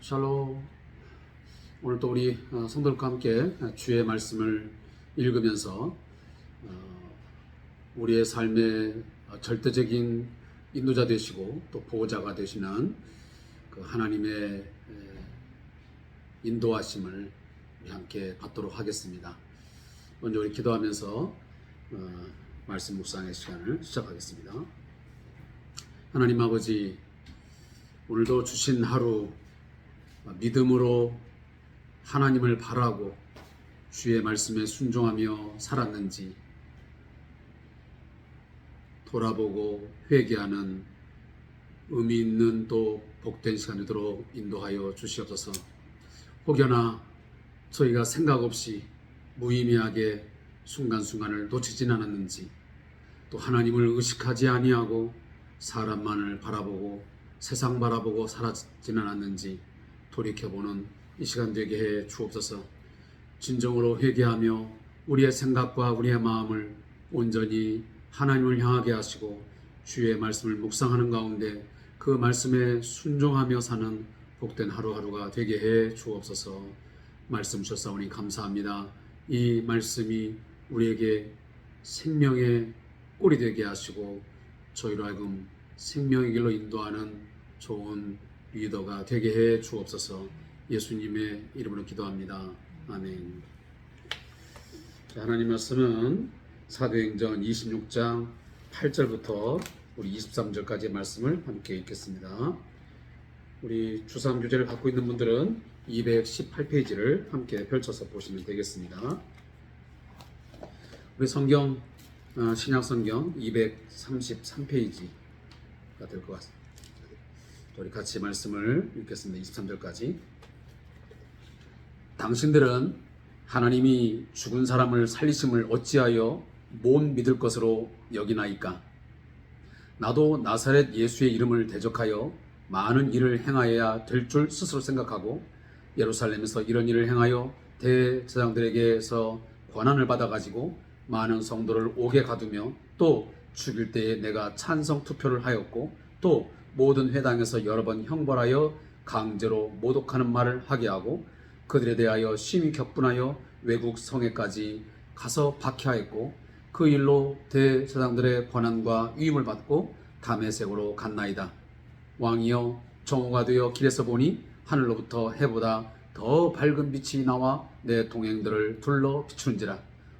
샬롬. 오늘 또 우리 어, 성도들과 함께 주의 말씀을 읽으면서 어, 우리의 삶의 어, 절대적인 인도자 되시고 또 보호자가 되시는 그 하나님의 에, 인도하심을 함께 받도록 하겠습니다. 먼저 우리 기도하면서 어, 말씀 묵상의 시간을 시작하겠습니다. 하나님 아버지 오늘도 주신 하루 믿음으로 하나님을 바라고 주의 말씀에 순종하며 살았는지 돌아보고 회개하는 의미 있는 또 복된 시간이 되도록 인도하여 주시옵소서. 혹여나 저희가 생각 없이 무의미하게 순간순간을 놓치진 않았는지 또 하나님을 의식하지 아니하고 사람만을 바라보고 세상 바라보고 살았진 않았는지 돌이켜보는 이 시간 되게 해 주옵소서. 진정으로 회개하며 우리의 생각과 우리의 마음을 온전히 하나님을 향하게 하시고 주의 말씀을 묵상하는 가운데 그 말씀에 순종하며 사는 복된 하루하루가 되게 해 주옵소서. 말씀 주셨사오니 감사합니다. 이 말씀이 우리에게 생명의 꼴이 되게 하시고 저희로 하여금 생명의 길로 인도하는 좋은 리더가 되게 해 주옵소서. 예수님의 이름으로 기도합니다. 아멘. 자, 하나님 말씀은 사도행전 26장 8절부터 우리 23절까지의 말씀을 함께 읽겠습니다. 우리 주삼 교재를 갖고 있는 분들은 218페이지를 함께 펼쳐서 보시면 되겠습니다. 우리 성경 어, 신약 성경 233페이지가 될 것 같습니다. 우리 같이 말씀을 읽겠습니다. 23절까지. 당신들은 하나님이 죽은 사람을 살리심을 어찌하여 못 믿을 것으로 여기나이까? 나도 나사렛 예수의 이름을 대적하여 많은 일을 행하여야 될 줄 스스로 생각하고 예루살렘에서 이런 일을 행하여 대제장들에게서 권한을 받아가지고 많은 성도를 옥에 가두며 또 죽일 때에 내가 찬성 투표를 하였고 또 모든 회당에서 여러 번 형벌하여 강제로 모독하는 말을 하게 하고 그들에 대하여 심히 격분하여 외국 성에까지 가서 박해하였고 그 일로 대제장들의 권한과 위임을 받고 담에색으로 갔나이다. 왕이여 정오가 되어 길에서 보니 하늘로부터 해보다 더 밝은 빛이 나와 내 동행들을 둘러 비추는지라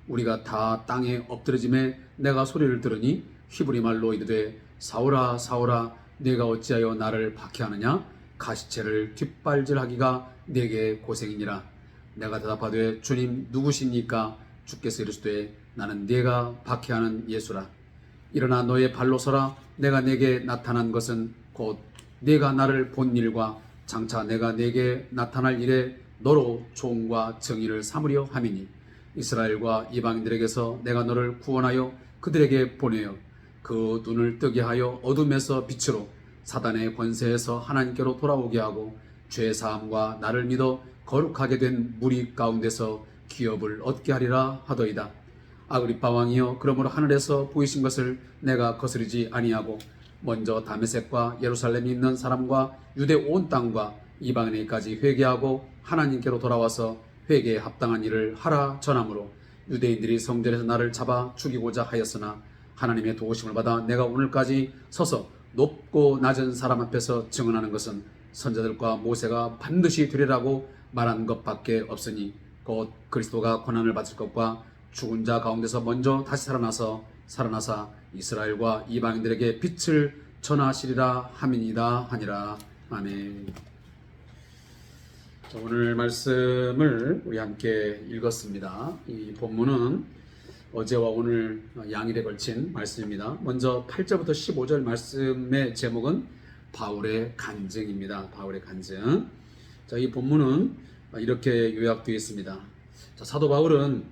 우리가 다 땅에 엎드러짐에 내가 소리를 들으니 히브리 말로 이르되 사오라 사오라 내가 어찌하여 나를 박해하느냐? 가시채를 뒷발질하기가 내게 고생이니라. 내가 대답하되 주님 누구십니까? 주께서 이르시되 나는 네가 박해하는 예수라. 일어나 너의 발로 서라. 내가 내게 나타난 것은 곧 네가 나를 본 일과 장차 내가 내게 나타날 일에 너로 종과 정의를 삼으려 함이니 이스라엘과 이방인들에게서 내가 너를 구원하여 그들에게 보내어 그 눈을 뜨게 하여 어둠에서 빛으로 사단의 권세에서 하나님께로 돌아오게 하고 죄 사함과 나를 믿어 거룩하게 된 무리 가운데서 기업을 얻게 하리라 하더이다. 아그리파 왕이여 그러므로 하늘에서 보이신 것을 내가 거스르지 아니하고 먼저 다메섹과 예루살렘에 있는 사람과 유대 온 땅과 이방인에까지 회개하고 하나님께로 돌아와서 회개에 합당한 일을 하라 전함으로 유대인들이 성전에서 나를 잡아 죽이고자 하였으나 하나님의 도우심을 받아 내가 오늘까지 서서 높고 낮은 사람 앞에서 증언하는 것은 선자들과 모세가 반드시 되리라고 말한 것밖에 없으니 곧 그리스도가 고난을 받을 것과 죽은 자 가운데서 먼저 다시 살아나서 살아나사 이스라엘과 이방인들에게 빛을 전하시리라 함이니이다 하니라 아멘. 자, 오늘 말씀을 우리 함께 읽었습니다. 이 본문은 어제와 오늘 양일에 걸친 말씀입니다. 먼저 8절부터 15절 말씀의 제목은 바울의 간증입니다. 바울의 간증. 자, 이 본문은 이렇게 요약되어 있습니다. 자, 사도 바울은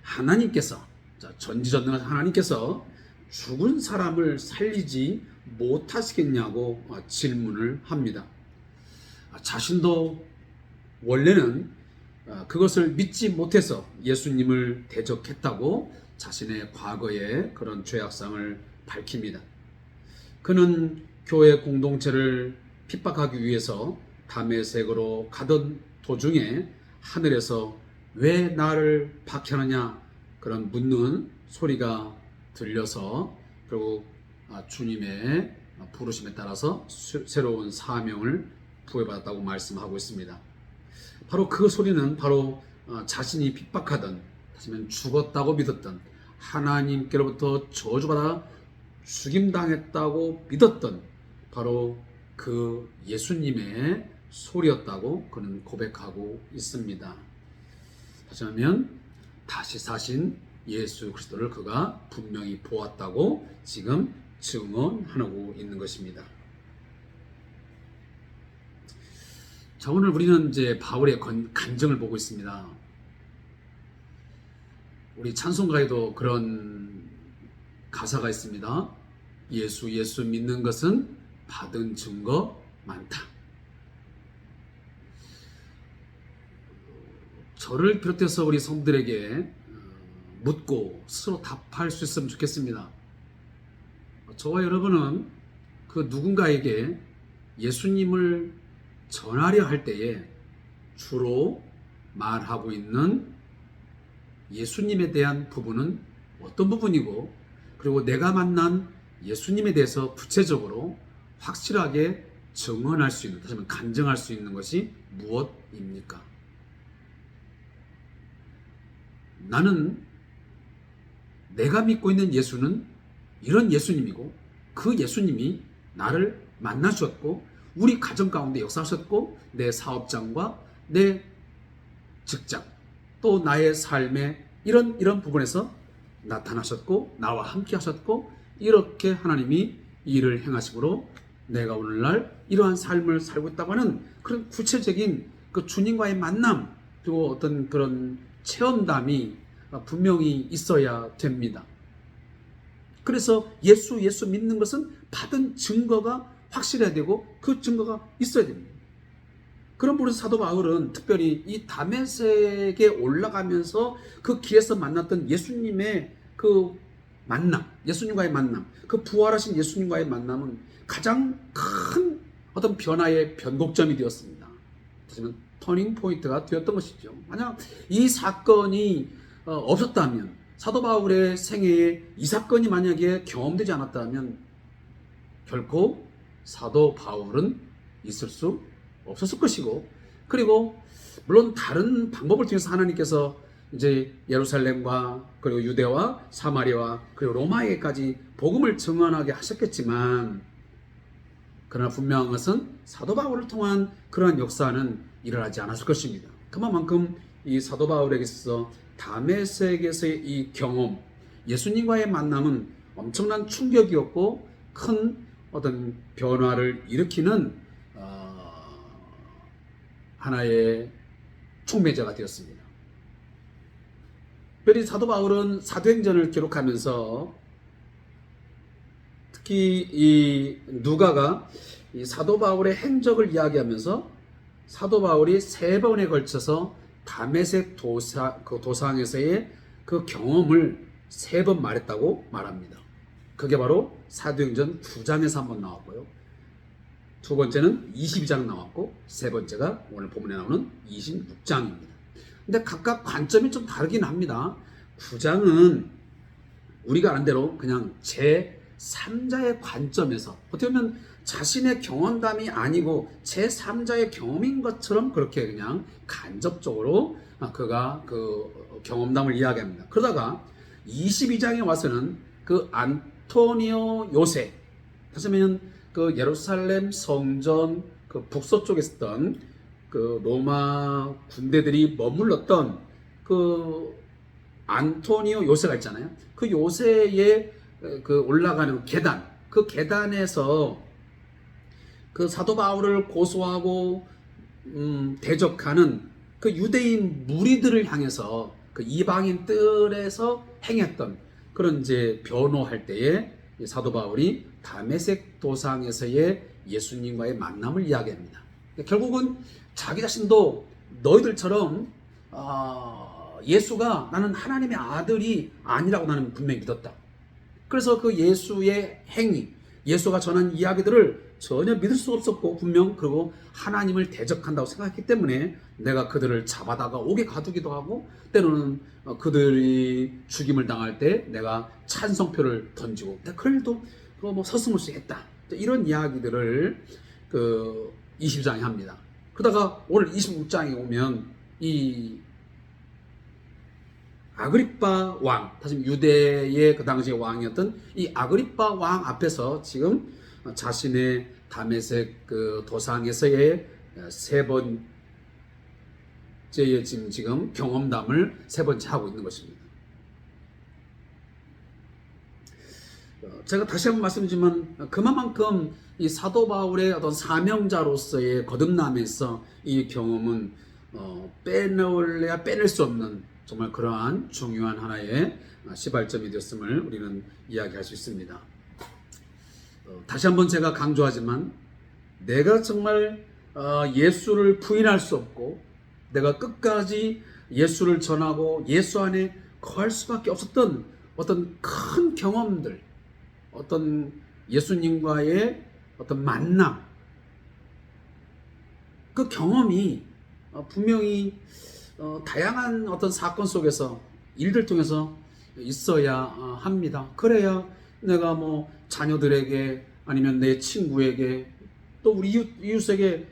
하나님께서 자, 전지전능한 하나님께서 죽은 사람을 살리지 못하시겠냐고 질문을 합니다. 자신도 원래는 그것을 믿지 못해서 예수님을 대적했다고 자신의 과거의 그런 죄악상을 밝힙니다. 그는 교회 공동체를 핍박하기 위해서 담에색으로 가던 도중에 하늘에서 왜 나를 박해하느냐 그런 묻는 소리가 들려서 결국 아, 주님의 부르심에 따라서 수- 새로운 사명을 부여받았다고 말씀하고 있습니다. 바로 그 소리는 바로 어, 자신이 핍박하던 하시면 죽었다고 믿었던 하나님께로부터 저주받아 죽임당했다고 믿었던 바로 그 예수님의 소리였다고 그는 고백하고 있습니다. 다시 하면 다시 사신 예수 그리스도를 그가 분명히 보았다고 지금 증언하고 있는 것입니다. 자, 오늘 우리는 이제 바울의 건- 간증을 보고 있습니다. 우리 찬송가에도 그런 가사가 있습니다. 예수, 예수 믿는 것은 받은 증거 많다. 저를 비롯해서 우리 성들에게 어, 묻고 스스로 답할 수 있으면 좋겠습니다. 저와 여러분은 그 누군가에게 예수님을 전하려 할 때에 주로 말하고 있는 예수님에 대한 부분은 어떤 부분이고 그리고 내가 만난 예수님에 대해서 구체적으로 확실하게 증언할 수 있는 다시 말해 간증할 수 있는 것이 무엇입니까? 나는 내가 믿고 있는 예수는 이런 예수님이고 그 예수님이 나를 만나셨고 우리 가정 가운데 역사하셨고 내 사업장과 내 직장 또 나의 삶의 이런 이런 부분에서 나타나셨고 나와 함께 하셨고 이렇게 하나님이 일을 행하심으로 내가 오늘날 이러한 삶을 살고 있다고 하는 그런 구체적인 그 주님과의 만남 그리고 어떤 그런 체험담이 분명히 있어야 됩니다. 그래서 예수 예수 믿는 것은 받은 증거가 확실해야 되고 그 증거가 있어야 됩니다. 그런 부분에서 사도 바울은 특별히 이 다메섹에 올라가면서 그 길에서 만났던 예수님의 그 만남, 예수님과의 만남, 그 부활하신 예수님과의 만남은 가장 큰 어떤 변화의 변곡점이 되었습니다. 하지만 터닝 포인트가 되었던 것이죠. 만약 이 사건이 어, 없었다면 사도 바울의 생애에 이 사건이 만약에 경험되지 않았다면 결코 사도 바울은 있을 수 없었을 것이고 그리고 물론 다른 방법을 통해서 하나님께서 이제 예루살렘과 그리고 유대와 사마리아와 그리고 로마에까지 복음을 증언하게 하셨겠지만 그러나 분명한 것은 사도 바울을 통한 그러한 역사는 일어나지 않았을 것입니다. 그만큼 이 사도 바울에게 있어서 다메섹에서의 이 경험, 예수님과의 만남은 엄청난 충격이었고 큰 어떤 변화를 일으키는 어, 하나의 촉매자가 되었습니다. 특별히 사도 바울은 사도행전을 기록하면서 특히 이 누가가 이 사도 바울의 행적을 이야기하면서 사도 바울이 세 번에 걸쳐서 다메섹 도사, 그 도상에서의 그 경험을 세 번 말했다고 말합니다. 그게 바로 사도행전 9장에서 한번 나왔고요. 두 번째는 22장 나왔고 세 번째가 오늘 본문에 나오는 26장입니다. 근데 각각 관점이 좀 다르긴 합니다. 9장은 우리가 아는 대로 그냥 제 3자의 관점에서 어떻게 보면 자신의 경험담이 아니고 제 3자의 경험인 것처럼 그렇게 그냥 간접적으로 그가 그 경험담을 이야기합니다. 그러다가 22장에 와서는 그 안 토니오 요세 다시 말하면 그 예루살렘 성전 그 북서쪽에 있었던 그 로마 군대들이 머물렀던 그 안토니오 요새가 있잖아요. 그 요새에 그 올라가는 계단, 그 계단에서 그 사도 바울을 고소하고 음, 대적하는 그 유대인 무리들을 향해서 그 이방인 뜰에서 행했던 그런 이제 변호할 때에 이 사도 바울이 다메섹 도상에서의 예수님과의 만남을 이야기합니다. 결국은 자기 자신도 너희들처럼 어, 예수가 나는 하나님의 아들이 아니라고 나는 분명히 믿었다. 그래서 그 예수의 행위, 예수가 전한 이야기들을 전혀 믿을 수 없었고 분명 그리고 하나님을 대적한다고 생각했기 때문에 내가 그들을 잡아다가 옥에 가두기도 하고 때로는 어, 그들이 죽임을 당할 때 내가 찬성표를 던지고 그거 뭐 서슴없이 했다 이런 이야기들을 그 20장에 합니다. 그러다가 오늘 26장에 오면 이 아그리파 왕, 다시 유대의 그 당시의 왕이었던 이 아그리파 왕 앞에서 지금 자신의 다메섹 그 도상에서의 세 번째의 지금 지금 경험담을 세 번째 하고 있는 것입니다. 어, 제가 다시 한번 말씀드리지만 그만큼 이 사도 바울의 어떤 사명자로서의 거듭남에서 이 경험은 어, 빼놓을래야 빼낼 수 없는 정말 그러한 중요한 하나의 시발점이 되었음을 우리는 이야기할 수 있습니다. 어, 다시 한번 제가 강조하지만 내가 정말 어, 예수를 부인할 수 없고 내가 끝까지 예수를 전하고 예수 안에 거할 수밖에 없었던 어떤 큰 경험들, 어떤 예수님과의 어떤 만남, 그 경험이 어, 분명히 어, 다양한 어떤 사건 속에서 일들 통해서 있어야 어, 합니다. 그래야 내가 뭐 자녀들에게 아니면 내 친구에게 또 우리 이웃, 이웃에게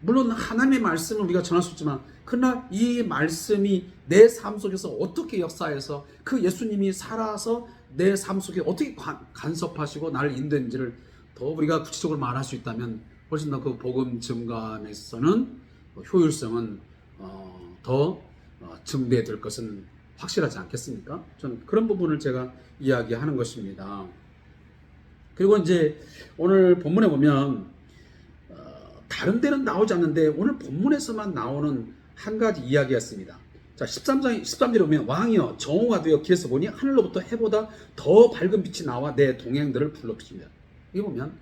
물론 하나님의 말씀을 우리가 전할 수 있지만 그러나 이 말씀이 내 삶 속에서 어떻게 역사해서 그 예수님이 살아서 내 삶 속에 어떻게 관, 간섭하시고 나를 인도했는지를 더 우리가 구체적으로 말할 수 있다면 훨씬 더 그 복음 증감에서는 효율성은 어, 더 어, 증대될 것은 확실하지 않겠습니까? 저는 그런 부분을 제가 이야기하는 것입니다. 그리고 이제 오늘 본문에 보면 어, 다른 데는 나오지 않는데 오늘 본문에서만 나오는 한 가지 이야기였습니다. 자, 13장 13절에 보면 왕이여 정오가 되어 길에서 보니 하늘로부터 해보다 더 밝은 빛이 나와 내 동행들을 불러비춥니다. 이거 보면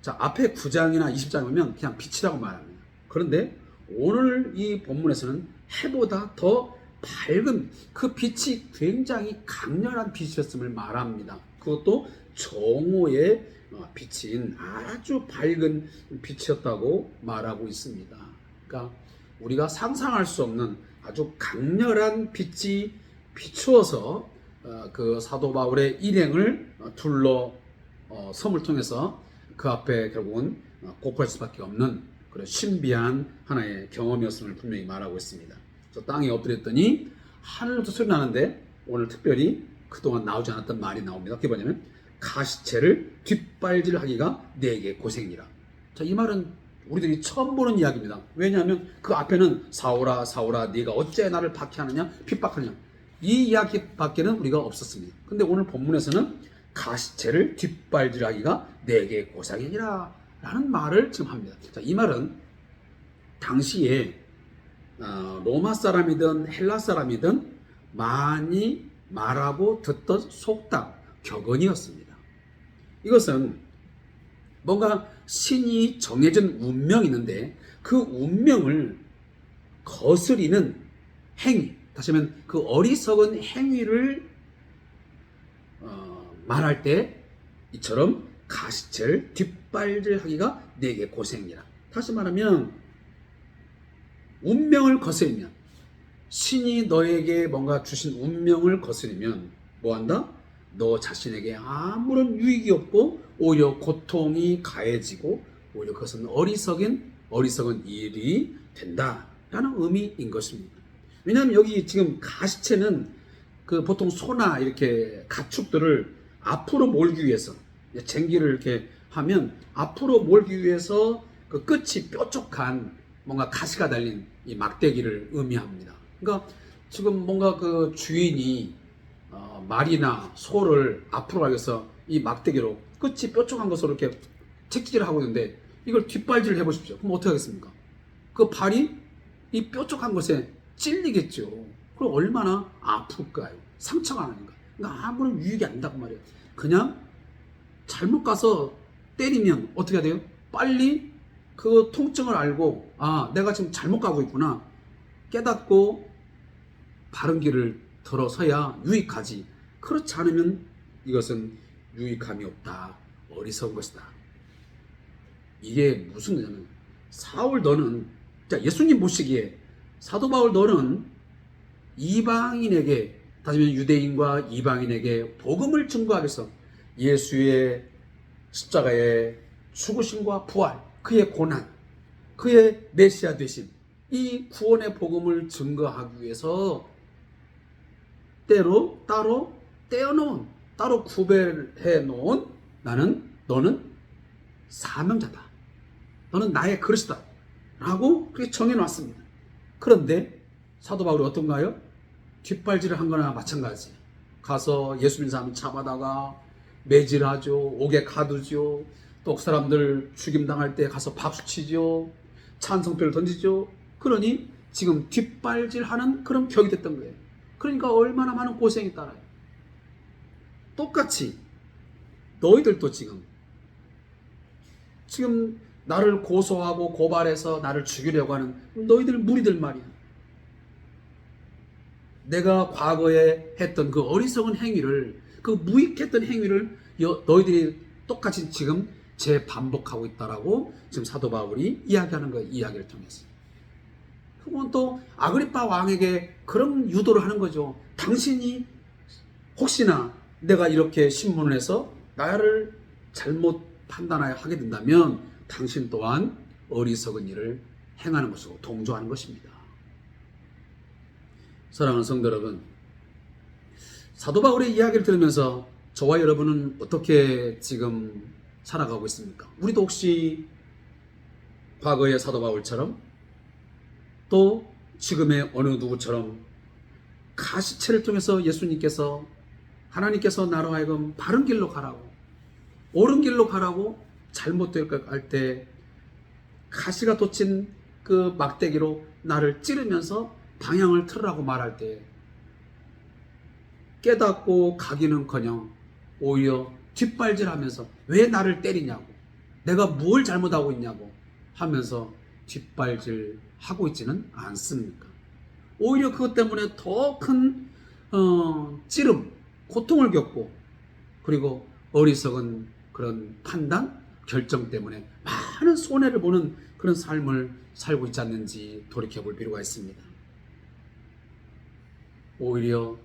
자, 앞에 9장이나 20장에 보면 그냥 빛이라고 말합니다. 그런데 오늘 이 본문에서는 해보다 더 밝은 그 빛이 굉장히 강렬한 빛이었음을 말합니다. 그것도 정오의 어, 빛인 아주 밝은 빛이었다고 말하고 있습니다. 그러니까 우리가 상상할 수 없는 아주 강렬한 빛이 비추어서 어, 그 사도 바울의 일행을 어, 둘러 섬을 통해서 그 앞에 결국은 고포할 수밖에 없는 그런 신비한 하나의 경험이었음을 분명히 말하고 있습니다. 저 땅에 엎드렸더니 하늘로부터 소리 나는데 오늘 특별히 그동안 나오지 않았던 말이 나옵니다. 그게 뭐냐면 가시채를 뒷발질하기가 내게 고생이라. 자, 이 말은 우리들이 처음 보는 이야기입니다. 왜냐하면 그 앞에는 사오라 사오라 네가 어째 나를 박해하느냐 핍박하느냐 이 이야기밖에는 우리가 없었습니다. 근데 오늘 본문에서는 가시채를 뒷발질하기가 내게 고생이라 라는 말을 지금 합니다. 자, 이 말은 당시에 어, 로마 사람이든 헬라 사람이든 많이 말하고 듣던 속담, 격언이었습니다. 이것은 뭔가 신이 정해진 운명이 있는데 그 운명을 거스리는 행위, 다시 하면 그 어리석은 행위를 어, 말할 때 이처럼 가시채를 뒷발질하기가 내게 고생이라. 다시 말하면 운명을 거스리면 신이 너에게 뭔가 주신 운명을 거스리면 뭐 한다? 너 자신에게 아무런 유익이 없고 오히려 고통이 가해지고 오히려 그것은 어리석은 어리석은 일이 된다라는 의미인 것입니다. 왜냐하면 여기 지금 가시채는 그 보통 소나 이렇게 가축들을 앞으로 몰기 위해서 쟁기를 이렇게 하면 앞으로 몰기 위해서 그 끝이 뾰족한 뭔가 가시가 달린 이 막대기를 의미합니다. 그러니까 지금 뭔가 그 주인이 어, 말이나 소를 앞으로 위해서 이 막대기로 끝이 뾰족한 것으로 이렇게 채찍질을 하고 있는데 이걸 뒷발질을 해보십시오. 그럼 어떻게 하겠습니까? 그 발이 이 뾰족한 것에 찔리겠죠. 그럼 얼마나 아플까요? 상처가 나니까. 그러니까 아무런 유익이 안 된다고 말이에요. 그냥 잘못 가서 때리면 어떻게 해야 돼요? 빨리 그 통증을 알고 아 내가 지금 잘못 가고 있구나. 깨닫고 바른 길을 들어서야 유익하지. 그렇지 않으면 이것은 유익함이 없다. 어리석은 것이다. 이게 무슨 거냐면 사울 너는 자 예수님 보시기에 사도 바울 너는 이방인에게 다시 말해 유대인과 이방인에게 복음을 위해서 예수의 십자가의 죽으심과 부활, 그의 고난, 그의 메시아 되심, 이 구원의 복음을 증거하기 위해서 때로 따로 떼어놓은 따로 구별해 놓은 나는 너는 사명자다. 너는 나의 그릇이다. 라고 그렇게 정해 놨습니다. 그런데 사도 바울이 어떤가요? 뒷발질을 한 거나 마찬가지. 가서 예수 믿는 사람 잡아다가 매질하죠. 옥에 가두죠. 또 그 사람들 죽임 당할 때 가서 박수 치죠. 찬성표를 던지죠. 그러니 지금 뒷발질하는 그런 격이 됐던 거예요. 그러니까 얼마나 많은 고생이 따라요. 똑같이 너희들도 지금 지금 나를 고소하고 고발해서 나를 죽이려고 하는 너희들 무리들 말이야. 내가 과거에 했던 그 어리석은 행위를 그 무익했던 행위를 여- 너희들이 똑같이 지금 재반복하고 있다라고 지금 사도 바울이 이야기하는 거예요. 이야기를 통해서. 그건 또 아그리파 왕에게 그런 유도를 하는 거죠. 당신이 혹시나 내가 이렇게 신문을 해서 나를 잘못 판단하게 하게 된다면 당신 또한 어리석은 일을 행하는 것으로 동조하는 것입니다. 사랑하는 성도 여러분, 사도 바울의 이야기를 들으면서 저와 여러분은 어떻게 지금 살아가고 있습니까? 우리도 혹시 과거의 사도 바울처럼 또 지금의 어느 누구처럼 가시체를 통해서 예수님께서 하나님께서 나로 하여금 바른 길로 가라고 옳은 길로 가라고 잘못될 것할때 가시가 돋친 그 막대기로 나를 찌르면서 방향을 틀으라고 말할 때 깨닫고 가기는커녕 오히려 뒷발질하면서 왜 나를 때리냐고 내가 뭘 잘못하고 있냐고 하면서 뒷발질 하고 있지는 않습니까? 오히려 그것 때문에 더큰 어, 찌름, 고통을 겪고 그리고 어리석은 그런 판단, 결정 때문에 많은 손해를 보는 그런 삶을 살고 있지 않는지 돌이켜 볼 필요가 있습니다. 오히려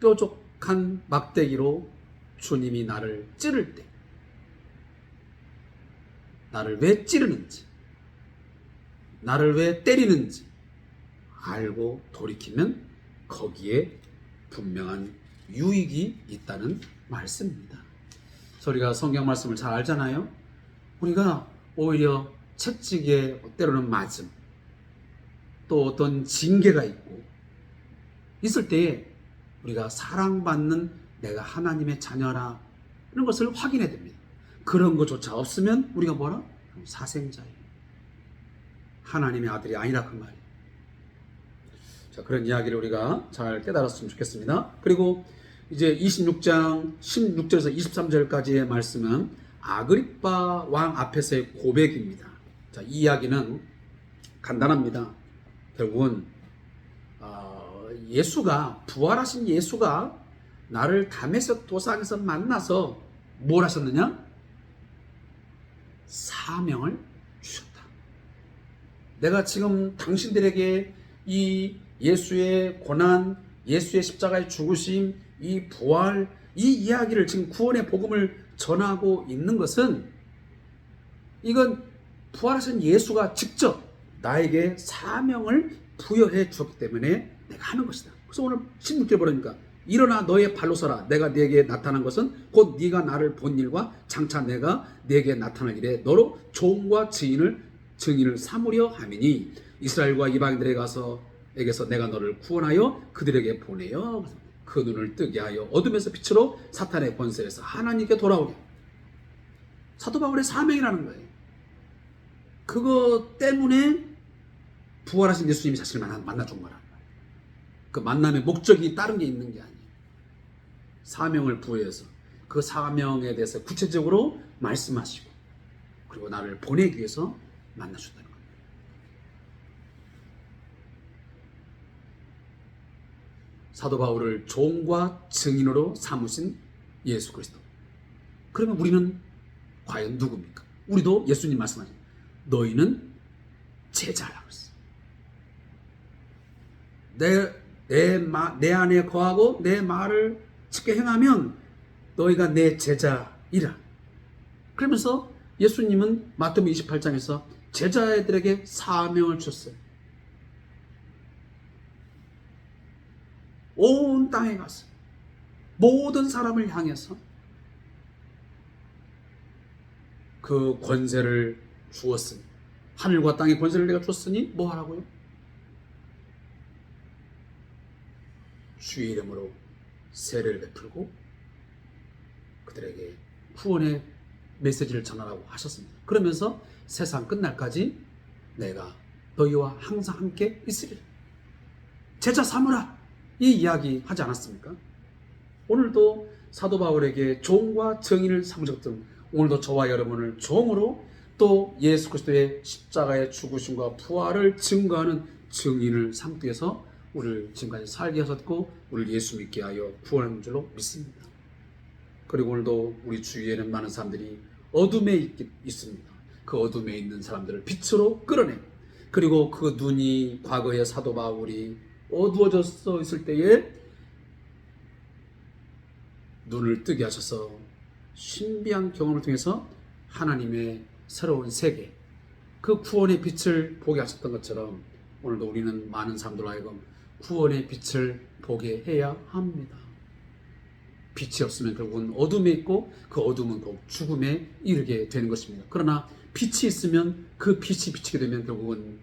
뾰족한 막대기로 주님이 나를 찌를 때 나를 왜 찌르는지 나를 왜 때리는지 알고 돌이키면 거기에 분명한 유익이 있다는 말씀입니다. 저희가 성경 말씀을 잘 알잖아요. 우리가 오히려 채찍에 때로는 맞음, 또 어떤 징계가 있고 있을 때에 우리가 사랑받는 내가 하나님의 자녀라 이런 것을 확인해야 됩니다. 그런 것조차 없으면 우리가 뭐라? 사생자예요. 하나님의 아들이 아니다 그 말이에요. 자, 그런 이야기를 우리가 잘 깨달았으면 좋겠습니다. 그리고 이제 26장 16절에서 23절까지의 말씀은 아그리빠 왕 앞에서의 고백입니다. 자, 이 이야기는 간단합니다. 결국은 어, 예수가 부활하신 예수가 나를 담에서 도상에서 만나서 뭘 하셨느냐? 사명을 주셨다. 내가 지금 당신들에게 이 예수의 고난, 예수의 십자가의 죽으심, 이 부활, 이 이야기를 지금 구원의 복음을 전하고 있는 것은 이건 부활하신 예수가 직접 나에게 사명을 부여해 주었기 때문에 내가 하는 것이다. 그래서 오늘 16절 보니까 일어나 너의 발로 서라. 내가 네게 나타난 것은 곧 네가 나를 본 일과 장차 내가 네게 나타날 일에 너로 종과 증인을 증인을 삼으려 함이니 이스라엘과 이방인들에 가서 에게서 내가 너를 구원하여 그들에게 보내어 그 눈을 뜨게 하여 어둠에서 빛으로 사탄의 권세에서 하나님께 돌아오게 사도 바울의 사명이라는 거예요. 그거 때문에 부활하신 예수님이 자신을 만나, 만나준 거란 말이에요. 그 만남의 목적이 다른 게 있는 게 아니에요. 사명을 부여해서 그 사명에 대해서 구체적으로 말씀하시고 그리고 나를 보내기 위해서 만나셨다는 거예요. 사도 바울을 종과 증인으로 삼으신 예수 그리스도. 그러면 우리는 과연 누굽니까? 우리도 예수님 말씀하죠. 너희는 제자라고 했어. 내, 내, 마, 내 안에 거하고 내 말을 지켜 행하면 너희가 내 제자이라. 그러면서 예수님은 마태복음 28장에서 제자애들에게 사명을 줬어요. 온 땅에 가서 모든 사람을 향해서 그 권세를 주었으니 하늘과 땅의 권세를 내가 줬으니 뭐 하라고요? 주의 이름으로 세례를 베풀고 그들에게 구원의 메시지를 전하라고 하셨습니다. 그러면서 세상 끝날까지 내가 너희와 항상 함께 있으리라. 제자 삼으라. 이 이야기 하지 않았습니까? 오늘도 사도 바울에게 종과 정의를 삼으셨던 오늘도 저와 여러분을 종으로 또 예수 그리스도의 십자가의 죽으심과 부활을 증거하는 증인을 삼기 위해서 우리를 지금까지 살게 하셨고 우리를 예수 믿게 하여 구원한 줄로 믿습니다. 그리고 오늘도 우리 주위에는 많은 사람들이 어둠에 있, 있습니다. 그 어둠에 있는 사람들을 빛으로 끌어내. 그리고 그 눈이 과거의 사도 바울이 어두워졌어 있을 때에 눈을 뜨게 하셔서 신비한 경험을 통해서 하나님의 새로운 세계, 그 구원의 빛을 보게 하셨던 것처럼 오늘도 우리는 많은 사람들로 하여금 구원의 빛을 보게 해야 합니다. 빛이 없으면 결국은 어둠에 있고 그 어둠은 곧 죽음에 이르게 되는 것입니다. 그러나 빛이 있으면 그 빛이 비치게 되면 결국은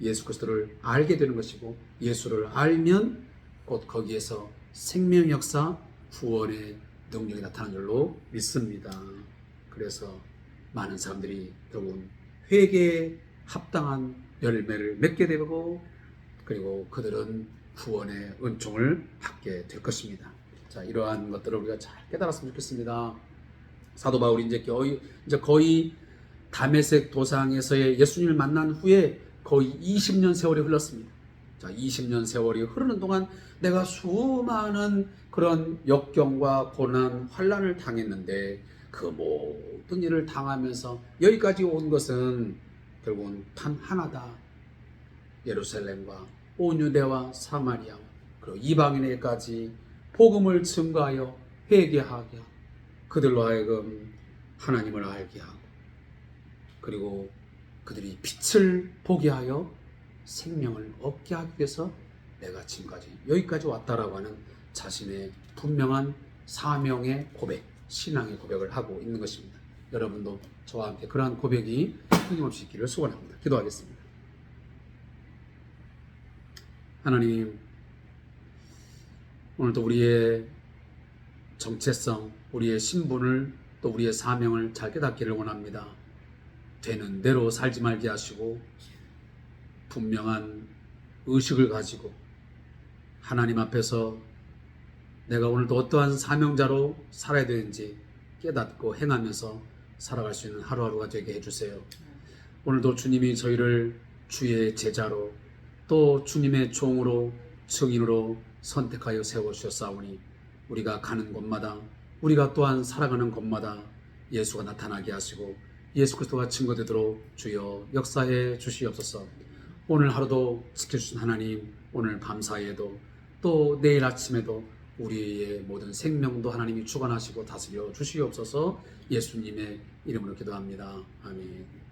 예수 그리스도를 알게 되는 것이고 예수를 알면 곧 거기에서 생명 역사 구원의 능력이 나타나는 줄로 믿습니다. 그래서 많은 사람들이 결국은 회개에 합당한 열매를 맺게 되고 그리고 그들은 구원의 은총을 받게 될 것입니다. 자, 이러한 것들을 우리가 잘 깨달았으면 좋겠습니다. 사도 바울이 이제 거의 이제 거의 다메섹 도상에서의 예수님을 만난 후에 거의 20년 세월이 흘렀습니다. 자, 20년 세월이 흐르는 동안 내가 수많은 그런 역경과 고난, 환란을 당했는데 그 모든 일을 당하면서 여기까지 온 것은 결국은 단 하나다. 예루살렘과 온 유대와 사마리아 그리고 이방인에게까지 복음을 증거하여 회개하게 하고 그들로 하여금 하나님을 알게 하고 그리고 그들이 빛을 보게 하여 생명을 얻게 하기 위해서 내가 지금까지 여기까지 왔다라고 하는 자신의 분명한 사명의 고백, 신앙의 고백을 하고 있는 것입니다. 여러분도 저와 함께 그러한 고백이 끊임없이 있기를 소원합니다. 기도하겠습니다. 하나님, 오늘도 우리의 정체성, 우리의 신분을 또 우리의 사명을 잘 깨닫기를 원합니다. 되는 대로 살지 말게 하시고 분명한 의식을 가지고 하나님 앞에서 내가 오늘도 어떠한 사명자로 살아야 되는지 깨닫고 행하면서 살아갈 수 있는 하루하루가 되게 해주세요. 오늘도 주님이 저희를 주의 제자로 또 주님의 종으로 증인으로 선택하여 세워주셨사오니 우리가 가는 곳마다 우리가 또한 살아가는 곳마다 예수가 나타나게 하시고 예수 그리스도가 증거되도록 주여 역사해 주시옵소서. 오늘 하루도 지켜주신 하나님, 오늘 밤사이에도 또 내일 아침에도 우리의 모든 생명도 하나님이 주관하시고 다스려 주시옵소서. 예수님의 이름으로 기도합니다. 아멘.